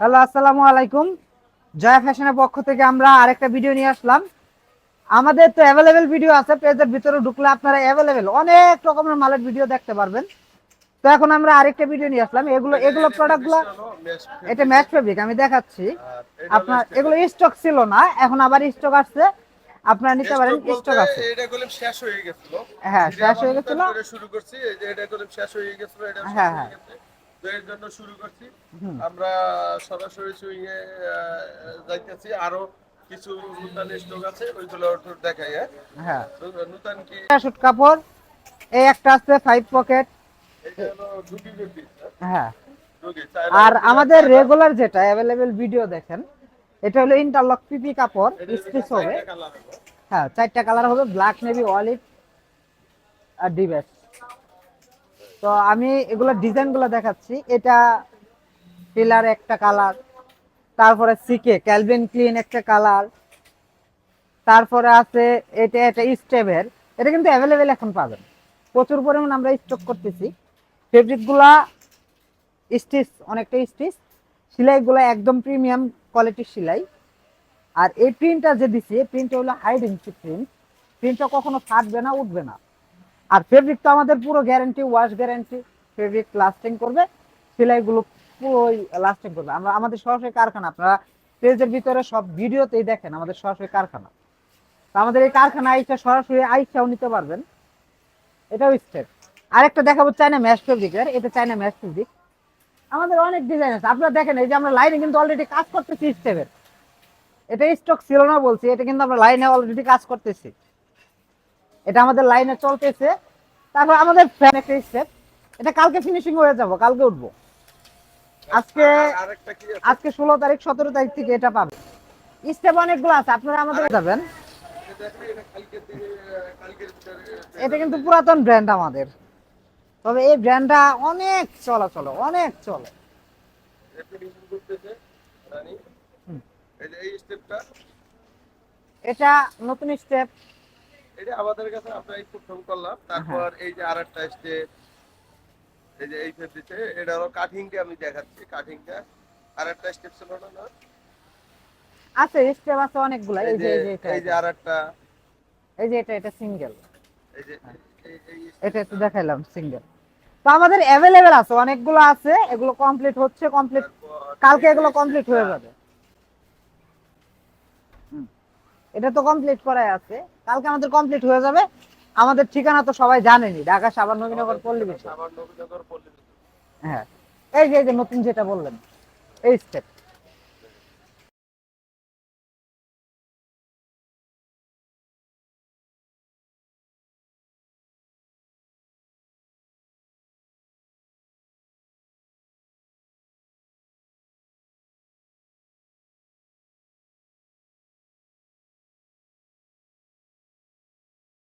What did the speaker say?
Hello আসসালামু আলাইকুম। জয়া ফ্যাশনের পক্ষ থেকে আমরা আরেকটা ভিডিও নিয়ে আসলাম। আমাদের তো অ্যাভেলেবেল ভিডিও আছে পেজের ভিতরে ঢুকলে আপনারা অ্যাভেলেবেল অনেক রকমের মালের ভিডিও দেখতে পারবেন। তো এখন আমরা আরেকটা ভিডিও নিয়ে আসলাম। এগুলো এগুলো প্রোডাক্টগুলো এটা ম্যাচ ফেব্রিক আমি দেখাচ্ছি। আপনার এগুলো স্টক ছিল না এখন আবার স্টক আসছে। আপনারা নিতে পারেন স্টক আছে। এটা কলম শেষ হয়ে গেছিল। হ্যাঁ, শেষ হয়ে গেছিল। শুরু করছি এই যে এটা কলম শেষ হয়ে গেছিল এটা হ্যাঁ, হ্যাঁ। এর জন্য শুরু করছি। আমরা সরাসরি সুইং যাইতেছি। আরও কিছু নতুন স্টক আছে ওইগুলো দেখাই হ্যাঁ? হ্যাঁ। নতুন কি? শুট কাপড়। এই একটা আছে ফাইভ পকেট বেবি হ্যাঁ? আর আমাদের রেগুলার যেটা অ্যাভেলেবেল ভিডিও দেখেন এটা হলো ইন্টারলক পিপি কাপড় স্টিচ হবে। হ্যাঁ চারটা কালার হবে ব্ল্যাক নেভি অলিভ আর ডিবেস তো আমি এগুলো ডিজাইনগুলো দেখাচ্ছি। এটা পিলার একটা কালার তারপরে সিকে ক্যালভিন ক্লিন একটা কালার তারপরে আছে এটা এটা স্টেভের এটা কিন্তু অ্যাভেলেবেল এখন পাবেন। প্রচুর পরিমাণ আমরা স্টক করতেছি। ফেব্রিকগুলা স্টিচ অনেকটা স্টিচ সেলাইগুলো একদম প্রিমিয়াম কোয়ালিটির সেলাই। আর এই প্রিন্টটা যে দিছি, এই প্রিন্টটা হলো হাই ডেন্সি প্রিন্ট প্রিন্টটা কখনো ফাটবে না, উঠবে না। আর ফেব্রিক তো আমাদের পুরো guarantee wash guarantee fabric lasting করবে, সেলাইগুলো পুরোই লাস্টিং করবে। আমরা আমাদের সরাসরি কারখানা, আপনারা পেজের ভিতরে সব ভিডিওতেই দেখেন আমাদের সরাসরি কারখানা। তো আমাদের এই কারখানা আইসা সরাসরি আইসাও নিতে পারবেন। এটাও স্টেপ আরেকটা দেখাবো চাইনা ম্যাশ ফেব্রিকের এটা চাইনা ম্যাশ ফেব্রিক আমাদের অনেক ডিজাইন আছে। আপনারা দেখেন, এই যে আমরা লাইনে কিন্তু অলরেডি কাজ করতেছি স্টেপের এটা স্টক ছিল না বলছি, এটা কিন্তু আমরা লাইনে অলরেডি কাজ করতেছি। এটা আমাদের লাইনে চলতেছে। তারপর আমাদের ফ্যান একটা স্টেপ এটা কালকে ফিনিশিং হয়ে যাব কালকে উঠবো। আজকে আজকে ষোলো তারিখ সতেরো তারিখ থেকে এটা পাবে। স্টেপ অনেকগুলো আছে আপনারা আমাদের যাবেন। এটা কিন্তু পুরাতন ব্র্যান্ড আমাদের। তবে এই ব্র্যান্ডটা অনেক অনেক চলে। যে এই স্টেপটা এটা নতুন স্টেপ এটা আমাদের কাছে আমরা এই প্রথম করলাম। তারপর এই যে আরেকটা স্টেপ এই যে এই ফেব্রিতে এটা হলো কাটিংটা আমি দেখাচ্ছি কাটিংটা আরেকটা স্টেপ ছিল না না? আছে স্টেপ আছে অনেকগুলো। এই যে এই যে যে আরেকটা। এই যে এটা এটা সিঙ্গেল এই যে এই এটা একটু দেখাইলাম সিঙ্গেল তো আমাদের অ্যাভেলেবেল আছে অনেকগুলো আছে এগুলো কমপ্লিট হচ্ছে কমপ্লিট কালকে এগুলো কমপ্লিট হয়ে যাবে। এটা তো কমপ্লিট করাই আছে। কালকে আমাদের কমপ্লিট হয়ে যাবে। আমাদের ঠিকানা তো সবাই জানেনি। ঢাকা সাবান নবীনগর পল্লী। হ্যাঁ। এই যে এই যে নতুন যেটা বললেন এই স্টেপ